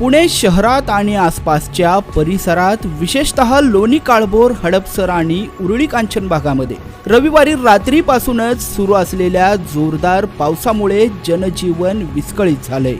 पुणे शहरात आणि आसपासच्या परिसरात विशेषतः लोणी काळभोर हडपसर आणि उरळी कांचन भागामध्ये रविवारी रात्रीपासूनच सुरू असलेल्या जोरदार पावसामुळे जनजीवन विस्कळीत झालंय.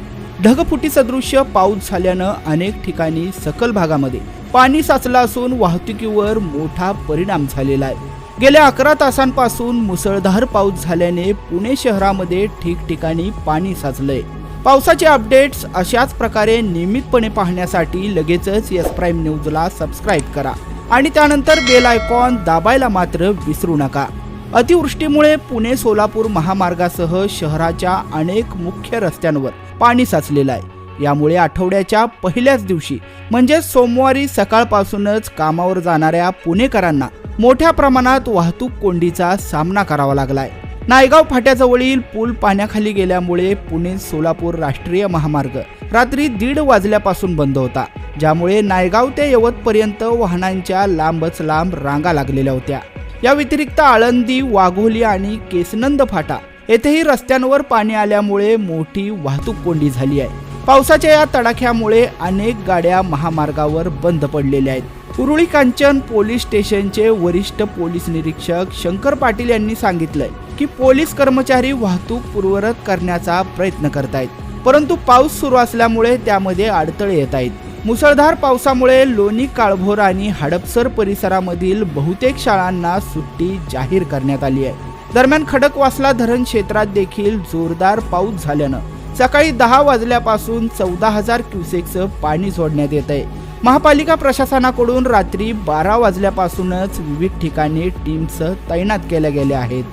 ढगफुटी सदृश्य पाऊस झाल्यानं अनेक ठिकाणी सकल भागामध्ये पाणी साचलं असून वाहतुकीवर मोठा परिणाम झालेला आहे. गेल्या अकरा तासांपासून मुसळधार पाऊस झाल्याने पुणे शहरामध्ये ठिकठिकाणी पाणी साचलंय. पावसाचे अपडेट्स अशाच प्रकारे नियमितपणे पाहण्यासाठी लगेचच एस प्राईम न्यूजला सबस्क्राईब करा. आणि त्यानंतर बेल आयकॉन दाबायला मात्र विसरू नका. अतिवृष्टीमुळे पुणे सोलापूर महामार्गासह शहराच्या अनेक मुख्य रस्त्यांवर पाणी साचलेलं आहे. यामुळे आठवड्याच्या पहिल्याच दिवशी म्हणजे सोमवारी सकाळपासूनच कामावर जाणाऱ्या पुणेकरांना मोठ्या प्रमाणात वाहतूक कोंडीचा सामना करावा लागलाय. नायगाव फाट्याजवळील पूल पाण्याखाली गेल्यामुळे पुणे सोलापूर राष्ट्रीय महामार्ग रात्री दीड वाजल्यापासून बंद होता ज्यामुळे नायगाव ते यवतपर्यंत वाहनांच्या लांबच लांब रांगा लागलेल्या होत्या. या व्यतिरिक्त आळंदी वाघोली आणि केसनंद फाटा येथेही रस्त्यांवर पाणी आल्यामुळे मोठी वाहतूक कोंडी झाली आहे. पावसाच्या या तडाख्यामुळे अनेक गाड्या महामार्गावर बंद पडलेल्या आहेत. उरुळी कांचन पोलीस स्टेशनचे वरिष्ठ पोलीस निरीक्षक शंकर पाटील यांनी सांगितलंय की पोलीस कर्मचारी वाहतूक पूर्वरत करण्याचा प्रयत्न करतायत. परंतु पाऊस सुरू असल्यामुळे त्यामध्ये अडथळे येत आहेत मुसळधार पावसामुळे लोणी काळभोर आणि हडपसर परिसरामधील बहुतेक शाळांना सुट्टी जाहीर करण्यात आली आहे. दरम्यान खडकवासला धरण क्षेत्रात देखील जोरदार पाऊस झाल्यानं सकाळी दहा वाजल्यापासून चौदा हजार क्युसेकचं पाणी सोडण्यात येत आहे महापालिका प्रशासनाकडून रात्री बारा वाजल्यापासूनच विविध ठिकाणी टीम्स तैनात केल्या गेल्या आहेत.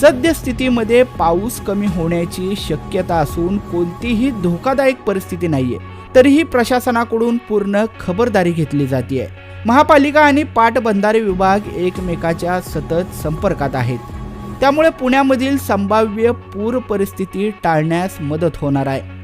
सद्यस्थितीमध्ये पाऊस कमी होण्याची शक्यता असून कोणतीही धोकादायक परिस्थिती नाहीये. तरीही प्रशासनाकडून पूर्ण खबरदारी घेतली जाते महापालिका आणि पाटबंधारे विभाग एकमेकाच्या सतत संपर्कात आहेत. त्यामुळे पुण्यामधील संभाव्य पूर परिस्थिती टाळण्यास मदत होणार आहे.